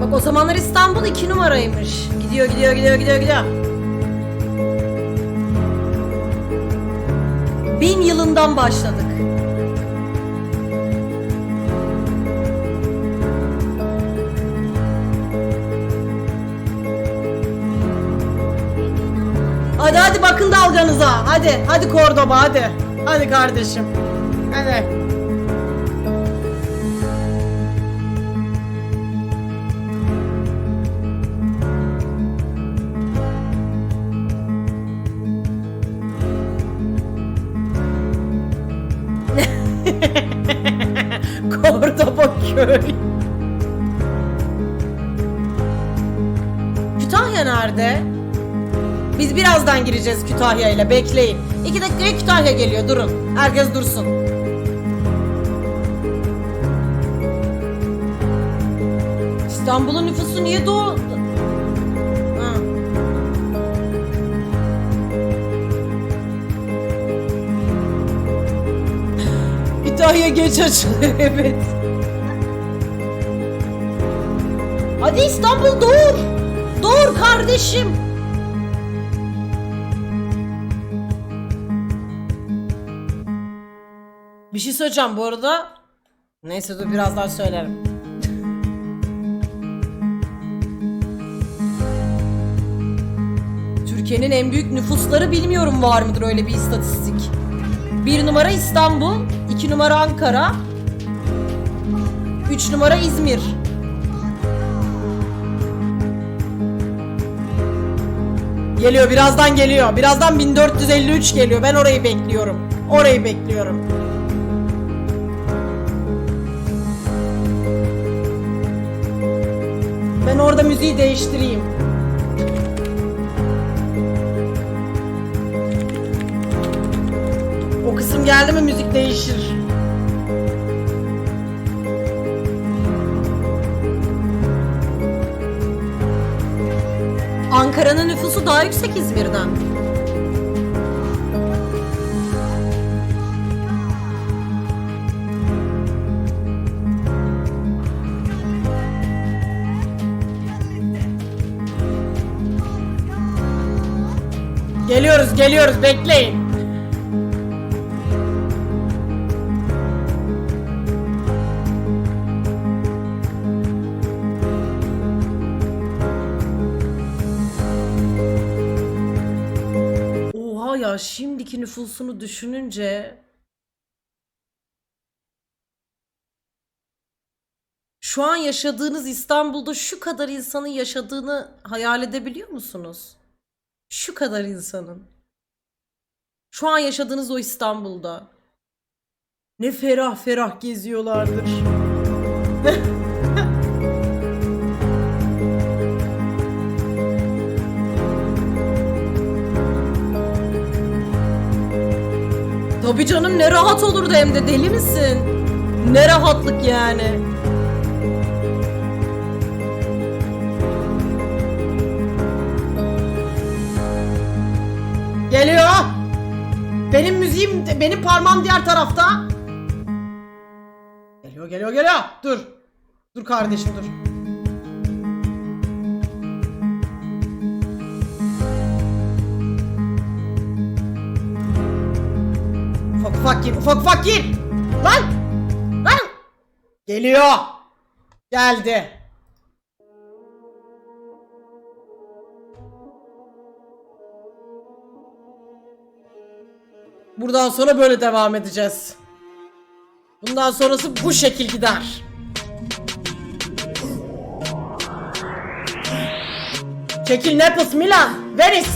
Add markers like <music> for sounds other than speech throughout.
Bak o zamanlar İstanbul iki numaraymış. Gidiyor gidiyor gidiyor gidiyor gidiyor. Bin yılından başladık. Hadi hadi bakın dalganıza. Hadi hadi Kordoba hadi. Hadi kardeşim. Hadi. Köy. Kütahya nerede? Biz birazdan gireceğiz Kütahya ile bekleyin. İki dakikaya Kütahya geliyor durun. Herkes dursun. İstanbul'un nüfusu niye doğdu? Kütahya geç açılıyor <laughs> evet. Hadi İstanbul dur. Dur kardeşim. Bir şey söyleyeceğim bu arada. Neyse dur birazdan söylerim. Türkiye'nin en büyük nüfusları bilmiyorum var mıdır öyle bir istatistik. Bir numara İstanbul, iki numara Ankara, üç numara İzmir. Geliyor birazdan geliyor. Birazdan 1453 geliyor. Ben orayı bekliyorum. Orayı bekliyorum. Ben orada müziği değiştireyim. O kısım geldi mi müzik değişir. Ankara'nın nüfusu daha yüksek İzmir'den. Geliyoruz, geliyoruz. Bekleyin. Ya şimdiki nüfusunu düşününce şu an yaşadığınız İstanbul'da şu kadar insanın yaşadığını hayal edebiliyor musunuz? Şu kadar insanın. Şu an yaşadığınız o İstanbul'da. Ne ferah ferah geziyorlardır. <laughs> Tabii canım ne rahat olurdu hem de deli misin? Ne rahatlık yani. Geliyor. Benim müziğim, benim parmağım diğer tarafta. Geliyor, geliyor, geliyor. Dur. Dur kardeşim dur. Ufak gir, ufak ufak. Lan! Lan! Geliyor. Geldi. Buradan sonra böyle devam edeceğiz. Bundan sonrası bu şekil gider. Çekil Naples, Milan, Venice,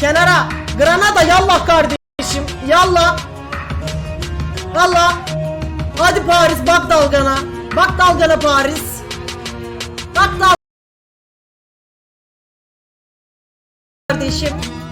kenara, Granada yallah kardeşim, yallah. Valla. Hadi Paris bak dalgana. Bak dalgana Paris. Bak dalgana. kardeşim.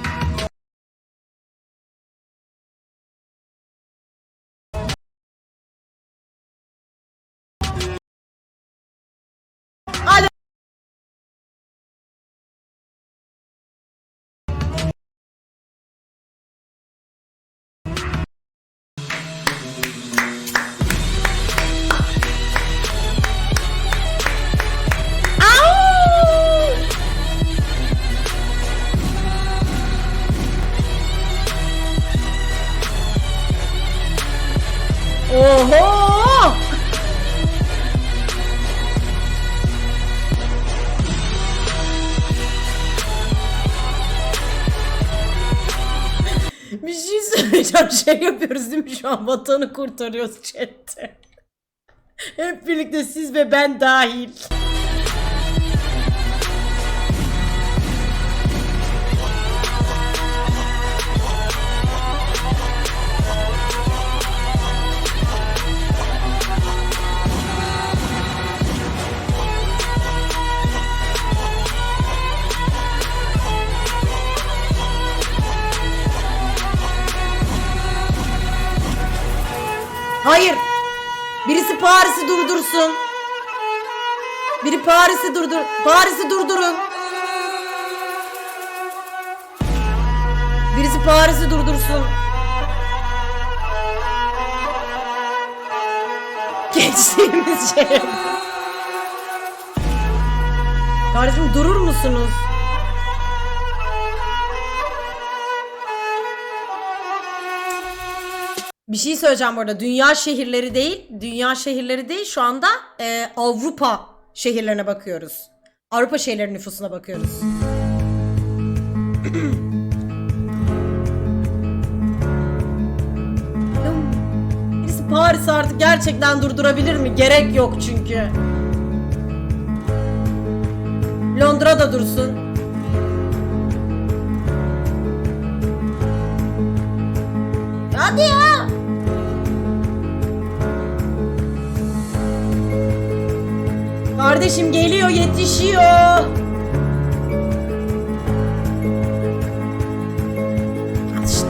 Söyleyeceğim. Şey yapıyoruz değil mi şu an? Vatanı kurtarıyoruz chatte. Hep birlikte siz ve ben dahil. Durdursun. Biri Paris'i durdur. Paris'i durdurun. Birisi Paris'i durdursun. Geçtiğimiz şey. Kardeşim durur musunuz? Bir şey söyleyeceğim bu arada. Dünya şehirleri değil, dünya şehirleri değil. Şu anda e, Avrupa şehirlerine bakıyoruz. Avrupa şehirlerinin nüfusuna bakıyoruz. <clears throat> Paris artık gerçekten durdurabilir mi? Gerek yok çünkü. Londra da dursun. Hadi ya. Kardeşim geliyor yetişiyor. İşte.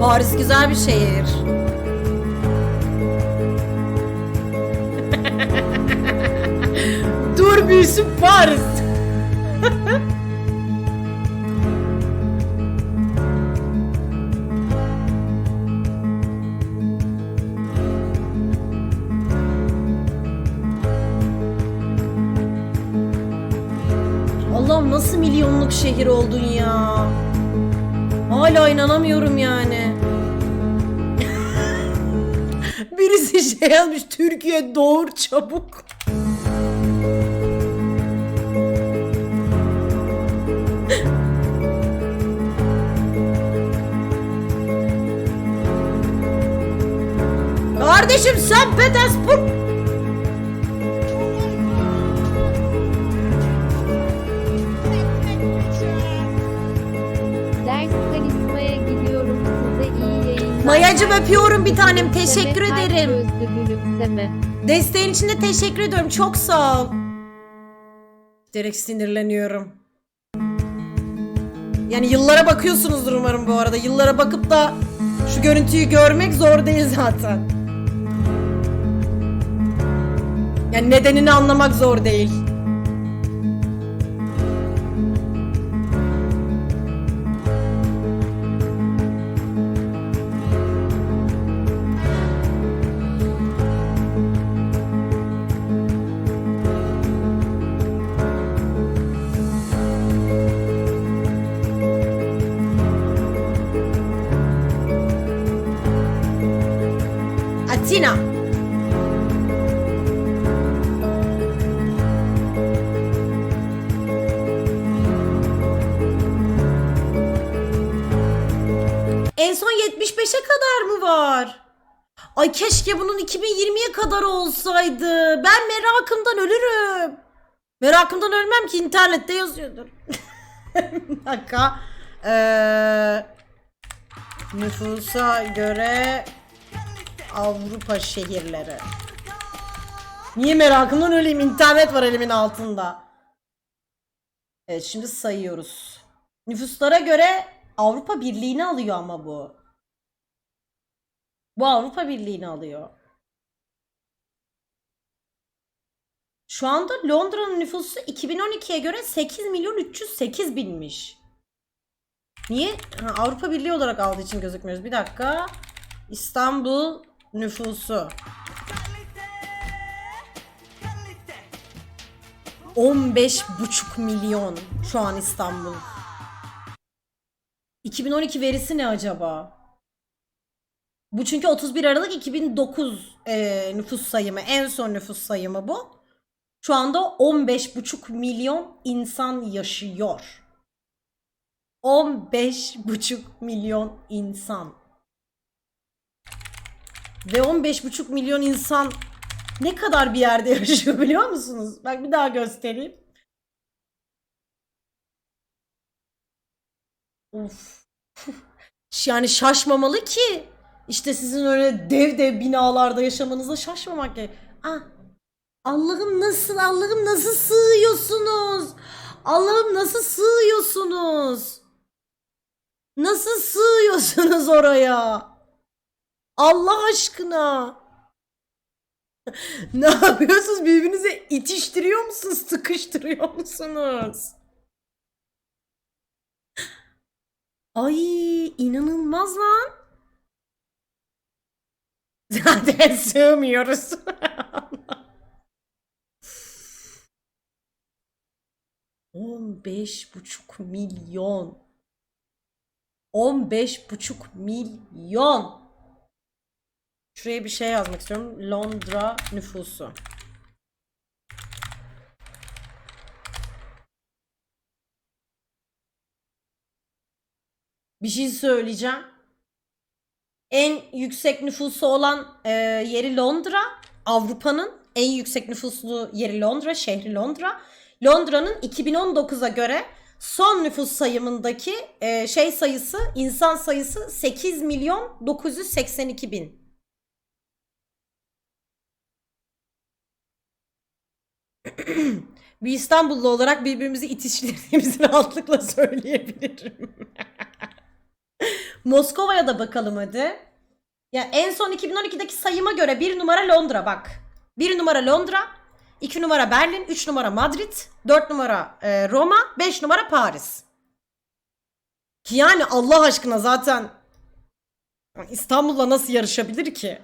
Paris güzel bir şehir. <laughs> Dur büyüsün Paris. <laughs> şehir oldun ya. Hala inanamıyorum yani. <laughs> Birisi şey yazmış Türkiye doğur çabuk. <laughs> Kardeşim sen Petersburg Mayacım öpüyorum bir tanem. Teşekkür ederim. Desteğin için de teşekkür ediyorum. Çok sağ ol. Direkt sinirleniyorum. Yani yıllara bakıyorsunuzdur umarım bu arada. Yıllara bakıp da şu görüntüyü görmek zor değil zaten. Yani nedenini anlamak zor değil. Atina. En son 75'e kadar mı var? Ay keşke bunun 2020'ye kadar olsaydı. Ben merakımdan ölürüm. Merakımdan ölmem ki internette yazıyordur. <laughs> Bir dakika. Ee, nüfusa göre Avrupa şehirleri. Niye merakımdan öleyim? İnternet var elimin altında. Evet şimdi sayıyoruz. Nüfuslara göre Avrupa Birliği'ni alıyor ama bu. Bu Avrupa Birliği'ni alıyor. Şu anda Londra'nın nüfusu 2012'ye göre 8 milyon 308 binmiş. Niye? Ha, Avrupa Birliği olarak aldığı için gözükmüyoruz. Bir dakika. İstanbul nüfusu. 15,5 milyon şu an İstanbul. 2012 verisi ne acaba? Bu çünkü 31 Aralık 2009 e, nüfus sayımı. En son nüfus sayımı bu. Şu anda 15,5 milyon insan yaşıyor. 15,5 milyon insan. Ve 15,5 milyon insan ne kadar bir yerde yaşıyor <laughs> biliyor musunuz? Bak bir daha göstereyim. Of. <laughs> Yani şaşmamalı ki. İşte sizin öyle dev dev binalarda yaşamanıza şaşmamak gerek. Ah, Allah'ım nasıl Allah'ım nasıl sığıyorsunuz? Allah'ım nasıl sığıyorsunuz? Nasıl sığıyorsunuz oraya? Allah aşkına. <laughs> ne yapıyorsunuz? Birbirinize itiştiriyor musunuz? Sıkıştırıyor musunuz? Ay inanılmaz lan. <laughs> Zaten sığmıyoruz. <laughs> On beş buçuk milyon. On beş buçuk milyon. Şuraya bir şey yazmak istiyorum. Londra nüfusu. Bir şey söyleyeceğim. En yüksek nüfusu olan e, yeri Londra. Avrupa'nın en yüksek nüfuslu yeri Londra, şehri Londra. Londra'nın 2019'a göre son nüfus sayımındaki e, şey sayısı, insan sayısı 8 milyon 982 bin. <clears throat> Bir İstanbullu olarak birbirimizi itiştirdiğimizi <laughs> rahatlıkla söyleyebilirim. <laughs> Moskova'ya da bakalım hadi. Ya en son 2012'deki sayıma göre bir numara Londra bak. Bir numara Londra, iki numara Berlin, üç numara Madrid, dört numara e, Roma, beş numara Paris. Ki yani Allah aşkına zaten İstanbul'la nasıl yarışabilir ki?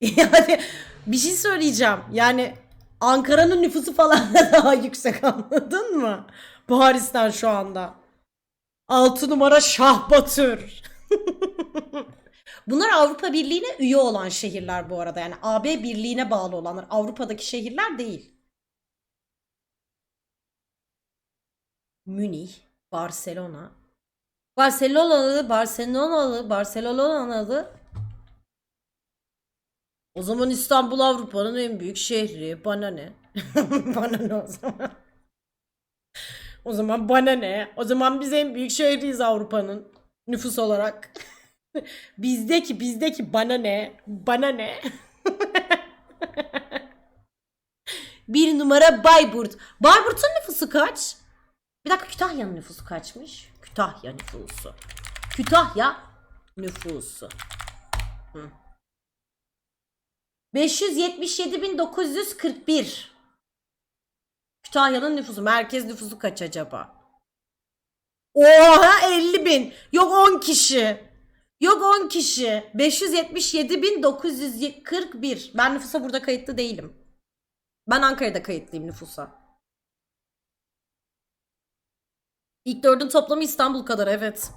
<laughs> Yani bir şey söyleyeceğim. Yani Ankara'nın nüfusu falan <laughs> da daha yüksek anladın mı? Paris'ten şu anda. 6 numara Şahbatır. <laughs> Bunlar Avrupa Birliği'ne üye olan şehirler bu arada. Yani AB Birliği'ne bağlı olanlar. Avrupa'daki şehirler değil. Münih, Barcelona. Barcelona'lı, Barcelona'lı, Barcelona'lı. O zaman İstanbul Avrupa'nın en büyük şehri. Bana ne? <laughs> Bana ne o zaman? O zaman bana ne? O zaman biz en büyük şehriyiz Avrupa'nın nüfus olarak. <laughs> bizdeki bizdeki bana ne? Bana ne? <laughs> Bir numara Bayburt. Bayburt'un nüfusu kaç? Bir dakika Kütahya'nın nüfusu kaçmış? Kütahya nüfusu. Kütahya nüfusu. Hı. 577.941. Kütahya'nın nüfusu. Merkez nüfusu kaç acaba? Oha 50 bin. Yok 10 kişi. Yok 10 kişi. 577.941. Ben nüfusa burada kayıtlı değilim. Ben Ankara'da kayıtlıyım nüfusa. İlk dördün toplamı İstanbul kadar evet.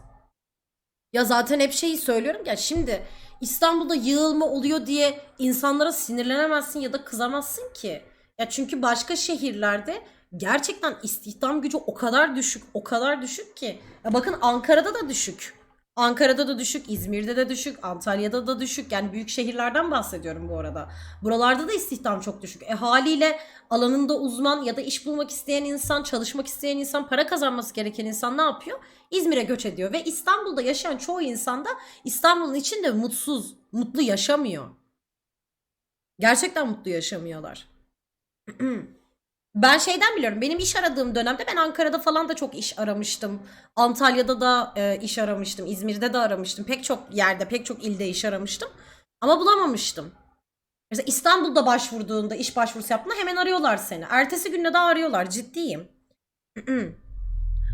Ya zaten hep şeyi söylüyorum ya şimdi İstanbul'da yığılma oluyor diye insanlara sinirlenemezsin ya da kızamazsın ki. Ya çünkü başka şehirlerde gerçekten istihdam gücü o kadar düşük, o kadar düşük ki. Ya bakın Ankara'da da düşük. Ankara'da da düşük, İzmir'de de düşük, Antalya'da da düşük. Yani büyük şehirlerden bahsediyorum bu arada. Buralarda da istihdam çok düşük. E haliyle alanında uzman ya da iş bulmak isteyen insan, çalışmak isteyen insan, para kazanması gereken insan ne yapıyor? İzmir'e göç ediyor ve İstanbul'da yaşayan çoğu insan da İstanbul'un içinde mutsuz, mutlu yaşamıyor. Gerçekten mutlu yaşamıyorlar. <clears throat> Ben şeyden biliyorum. Benim iş aradığım dönemde ben Ankara'da falan da çok iş aramıştım. Antalya'da da e, iş aramıştım. İzmir'de de aramıştım. Pek çok yerde, pek çok ilde iş aramıştım. Ama bulamamıştım. Mesela İstanbul'da başvurduğunda, iş başvurusu yaptığında hemen arıyorlar seni. Ertesi günde daha arıyorlar. Ciddiyim. <clears throat>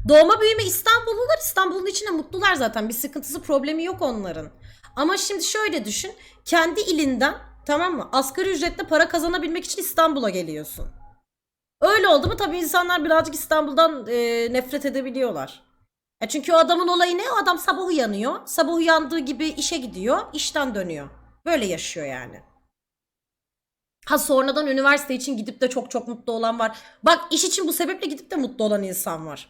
Doğma büyüme İstanbullular İstanbul'un içinde mutlular zaten. Bir sıkıntısı problemi yok onların. Ama şimdi şöyle düşün. Kendi ilinden tamam mı? Asgari ücretle para kazanabilmek için İstanbul'a geliyorsun. Öyle oldu mu tabii insanlar birazcık İstanbul'dan e, nefret edebiliyorlar. Ya çünkü o adamın olayı ne? O adam sabah uyanıyor. Sabah uyandığı gibi işe gidiyor. işten dönüyor. Böyle yaşıyor yani. Ha sonradan üniversite için gidip de çok çok mutlu olan var. Bak iş için bu sebeple gidip de mutlu olan insan var.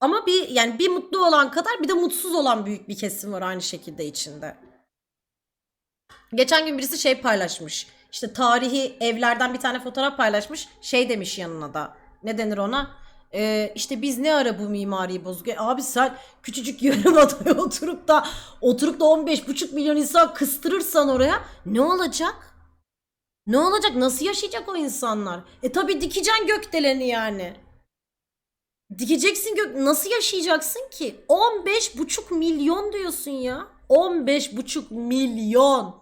Ama bir yani bir mutlu olan kadar bir de mutsuz olan büyük bir kesim var aynı şekilde içinde. Geçen gün birisi şey paylaşmış. İşte tarihi evlerden bir tane fotoğraf paylaşmış. Şey demiş yanına da. Ne denir ona? Ee, işte biz ne ara bu mimariyi bozduk? E, abi sen küçücük <laughs> yarım adaya oturup da oturup da 15,5 milyon insan kıstırırsan oraya ne olacak? Ne olacak? Nasıl yaşayacak o insanlar? E tabi dikeceksin gökdeleni yani. Dikeceksin gök nasıl yaşayacaksın ki? 15,5 milyon diyorsun ya. 15,5 milyon.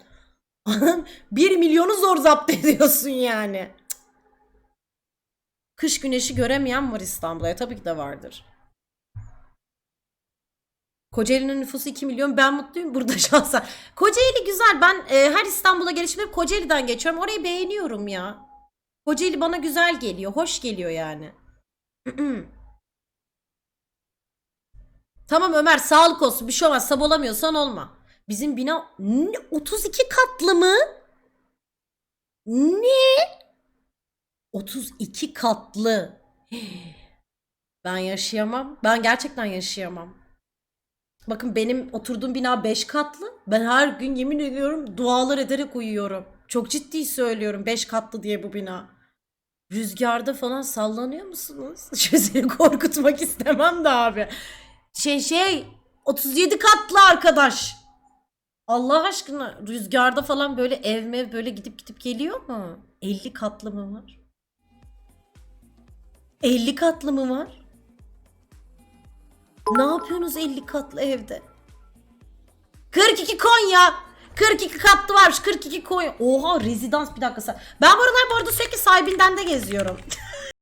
1 <laughs> milyonu zor zapt <laughs> ediyorsun yani. Kış güneşi göremeyen var İstanbul'a. E, tabii ki de vardır. Kocaeli'nin nüfusu 2 milyon. Ben mutluyum burada <laughs> şahsen. Kocaeli güzel. Ben e, her İstanbul'a gelişim hep Kocaeli'den geçiyorum. Orayı beğeniyorum ya. Kocaeli bana güzel geliyor. Hoş geliyor yani. <clears throat> Tamam Ömer sağlık olsun bir şey olmaz sab olamıyorsan olma. Bizim bina ne, 32 katlı mı? Ne? 32 katlı. <gasps> Ben yaşayamam. Ben gerçekten yaşayamam. Bakın benim oturduğum bina 5 katlı. Ben her gün yemin ediyorum dualar ederek uyuyorum. Çok ciddi söylüyorum 5 katlı diye bu bina. Rüzgarda falan sallanıyor musunuz? <laughs> Seni korkutmak istemem de abi. Şey şey 37 katlı arkadaş. Allah aşkına rüzgarda falan böyle ev mev böyle gidip gidip geliyor mu? 50 katlı mı var? 50 katlı mı var? Ne yapıyorsunuz 50 katlı evde? 42 Konya. 42 katlı varmış. 42 Konya. Oha rezidans bir dakika. Ben bu aralar bu arada sürekli sahibinden de geziyorum. <laughs>